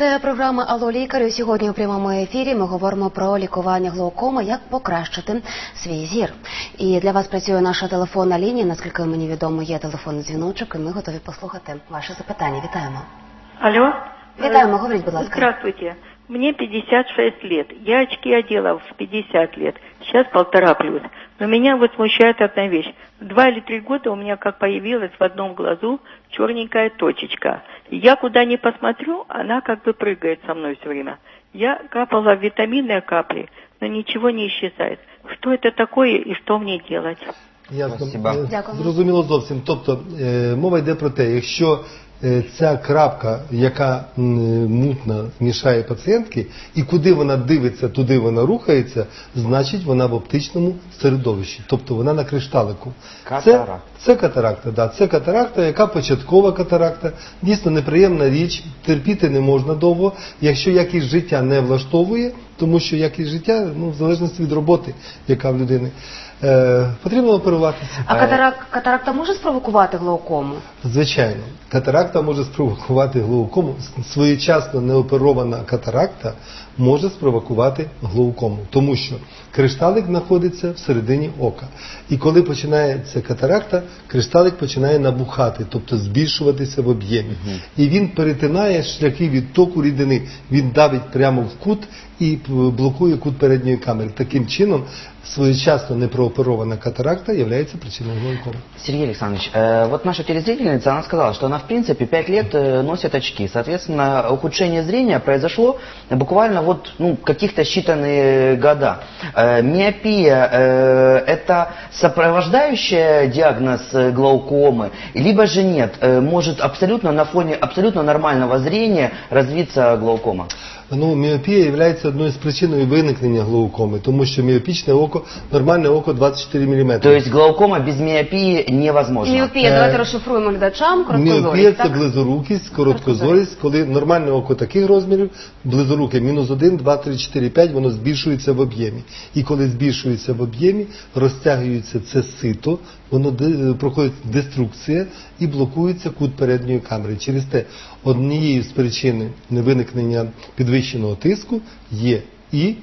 Це програма Алло лікарю. Сьогодні у прямому ефірі ми говоримо про лікування глаукоми, як покращити свій зір. І для вас працює наша телефонна лінія. Наскільки мені відомо, є телефонний дзвіночок, і ми готові послухати ваше запитання. Вітаємо. Алло. Вітаємо, говоріть, будь ласка. Здравствуйте. Мне 56 лет. Я очки одела в 50 лет. Сейчас полтора плюс. Но меня вот смущает одна вещь. Два или три года у меня как появилась в одном глазу черненькая точечка. Я куда ни посмотрю, она как бы прыгает со мной все время. Я капала витаминные капли, но ничего не исчезает. Что это такое и что мне делать? Ясно. Спасибо. Дякую. Зрозуміло зовсім. Тобто мова йде про те, якщо ця крапка, яка е, мутна, мішає пацієнтки, і куди вона дивиться, туди вона рухається, значить вона в оптичному середовищі, тобто вона на кришталику. Це, це катаракта, да. Це катаракта, яка початкова катаракта. Дійсно неприємна річ, терпіти не можна довго, якщо якість життя не влаштовує, тому що якість життя, ну, в залежності від роботи, яка в людини, е, потрібно оперуватися. А катарак, катаракта може спровокувати глаукому? Звичайно, катаракта може спровокувати глаукому. Своєчасно неоперована катаракта може спровокувати глаукому, тому що кришталик знаходиться всередині ока. І коли починається катаракта, кришталик починає набухати, тобто збільшуватися в об'ємі. І він перетинає шляхи відтоку рідини. Він давить прямо в кут і блокує кут передньої камери. Таким чином, своєчасно непрооперована катаракта є причиною глаукому. Сергей Александрович, э, вот наша телезрительница, она сказала, что она в принципе 5 лет э, носит очки. Соответственно, ухудшение зрения произошло буквально вот ну, каких-то считанные года. Э, миопия э, это сопровождающая диагноз э, глаукомы, либо же нет, э, может абсолютно на фоне абсолютно нормального зрения развиться глаукома? Ну, міопія є одною з причиною виникнення глаукоми, тому що міопічне око, нормальне око 24 мм. То есть глаукома без миопии невозможно. Міопія, Е, давайте розшифруємо глядачам. Міопія Короткозорість, це так? близорукість, короткозорість, коли нормальне око таких розмірів, близоруке мінус 1, 2, 3, 4, 5, воно збільшується в об'ємі. І коли збільшується в об'ємі, розтягується це сито, воно де- проходить деструкція і блокується кут передньої камери. Через те однією з причин виникнення підвищеного тиску є і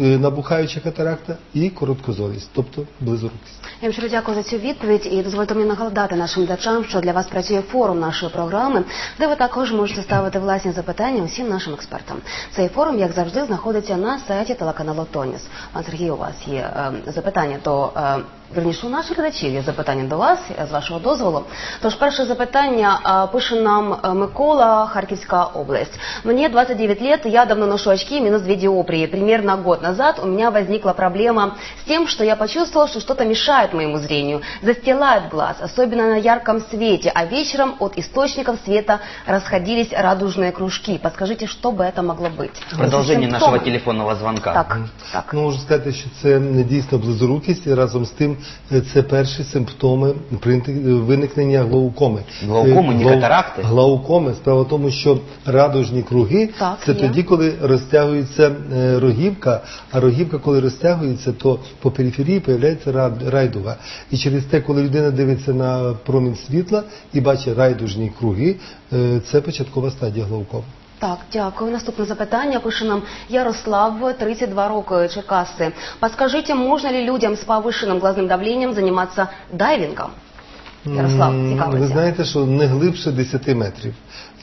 е, набухаюча катаракта, і короткозорість, тобто близорукість. Я вам щиро дякую за цю відповідь і дозвольте мені нагадати нашим глядачам, що для вас працює форум нашої програми, де ви також можете ставити власні запитання усім нашим експертам. Цей форум, як завжди, знаходиться на сайті телеканалу Тоніс. Пан Сергій, у вас є е, запитання до е, Верніше, у наших глядачів є запитання до вас, е, з вашого дозволу. Тож, перше запитання е, пише нам е, Микола, Харківська область. Мне 29 лет, и я давно ношу очки, минус 2 диоптрии. Примерно год назад у меня возникла проблема с тем, что я почувствовала, что что-то мешает моему зрению, застилает глаз, особенно на ярком свете, а вечером от источников света расходились радужные кружки. Подскажите, что бы это могло быть? Продолжение Симптомы. нашего телефонного звонка. Так, так. Ну, можу сказати, що це не дійсно близорукість, і разом з тим е, це перші симптоми виникнення глаукоми. Глаукоми, Е, не глау- катаракти? Глаукоми. Справа в тому, що радужні круги Так, це є. тоді, коли розтягується е, рогівка, а рогівка, коли розтягується, то по периферії появляється рад- райдуга. І через те, коли людина дивиться на промінь світла і бачить райдужні круги, е, це початкова стадія глаукоми. Так, дякую. Наступне запитання пише нам Ярослав, 32 роки, Черкаси. Подскажите, можно ли людям с повышенным глазным давлением заниматься дайвингом? Ярослав, М, цікавиться. Ви знаєте, що не глибше 10 метрів.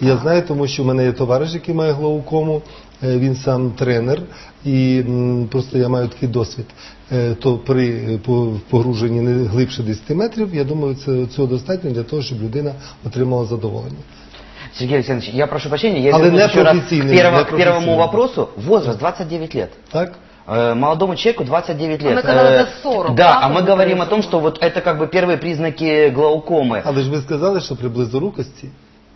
Я знаю, тому що в мене є товариш, який має глаукому, е, він сам тренер, і м, просто я маю такий досвід. Е, То при е, по- погруженні не глибше 10 метрів, я думаю, це цього достатньо для того, щоб людина отримала задоволення. Сергей Александрович, я прошу прощения, я Але вернусь не еще раз к, профессийный, перво- не к первому профессийный. вопросу. Возраст 29 лет. Так? Э, Молодому человеку 29 лет. мы когда-то Э, 40, Да, да, а мы когда-то говорим о 40. том, что вот это как бы первые признаки глаукомы. Але ж ви сказали, що при близорукості,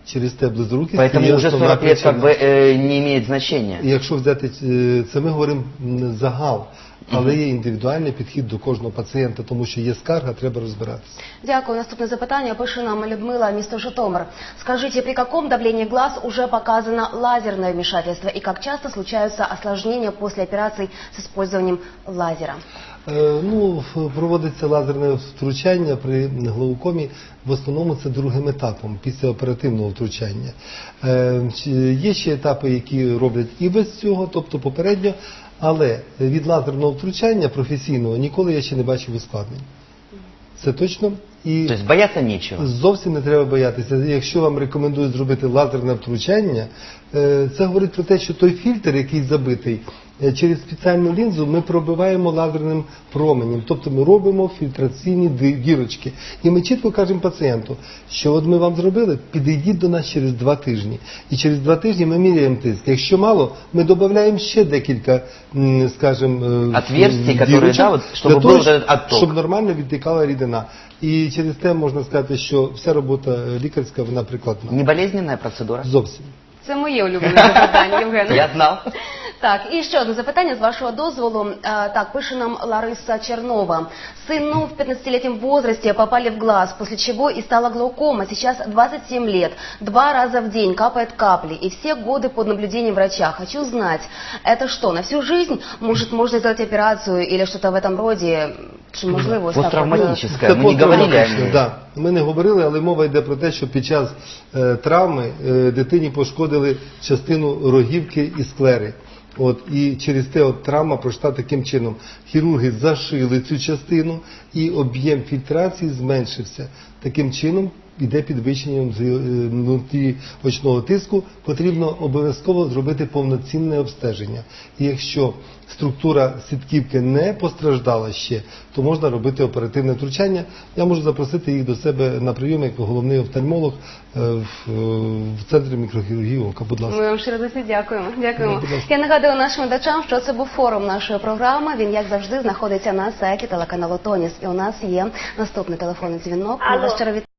через те близорукість Поэтому є уже основна 40 лет как причина. бы э, не имеет значения. І Якщо взяти е, це, ми говоримо м, загал. але є індивідуальний підхід до кожного пацієнта, тому що є скарга, треба розбиратися. Дякую. Наступне запитання пише нам Людмила, місто Житомир. Скажите, при каком давлении глаз уже показано лазерное вмешательство и как часто случаются осложнения после операций с использованием лазера? Е, Ну, проводиться лазерне втручання при глаукомі. В основному це другим етапом після оперативного втручання. Е, Є ще етапи, які роблять і без цього, тобто попередньо, але від лазерного втручання професійного ніколи я ще не бачив ускладнень. Це точно. І Тобто бояться нечего. Зовсім не треба боятися. Якщо вам рекомендують зробити лазерне втручання, е, це говорить про те, що той фільтр, який забитий, через спеціальну лінзу ми пробиваємо лазерним променем. Тобто ми робимо фільтраційні ди- дірочки. І ми чітко кажемо пацієнту, що от ми вам зробили, підійдіть до нас через два тижні. І через два тижні ми міряємо тиск. Якщо мало, ми додаємо ще декілька, м, скажімо, е, Отверстий, которые, дірочок да, вот, для чтобы того, был вот этот отток. щоб нормально відтікала рідина. І через те можна сказати, що вся робота е, лікарська вона прикладна. Не болезненная процедура? Зовсім. Це моє улюблене запитання, Євгене. Я знал. Так, і ще одне запитання з вашого дозволу. А, так, пише нам Лариса Чернова. Сыну в 15-летнем возрасте попали в глаз, после чего и стала глаукома. Сейчас 27 лет. Два раза в день капает капли. И все годы под наблюдением врача. Хочу знать, это что, на всю жизнь? Может, можно сделать операцию или что-то в этом роде? Чи можливо ось так от, Посттравматическая. Це Мы не говорили о посттравматично, ней. да. Ми не говорили, але мова йде про те, що під час е, травми е, дитині пошкодили частину рогівки і склери. От і через те от травма пройшла таким чином. Хірурги зашили цю частину, і об'єм фільтрації зменшився. Таким чином іде підвищення з- е, внутрі очного тиску. Потрібно обов'язково зробити повноцінне обстеження. І якщо структура сітківки не постраждала ще, то можна робити оперативне втручання. Я можу запросити їх до себе на прийом як головний офтальмолог е, в, центрі мікрохірургії ока. Будь ласка. Ми вам щиро дуже дякуємо. Дякуємо. Ну. Я нагадую нашим глядачам, що це був форум нашої програми. Він, як завжди, знаходиться на сайті телеканалу Тоніс. І у нас є наступний телефонний дзвінок. Ми Алло. вас щиро.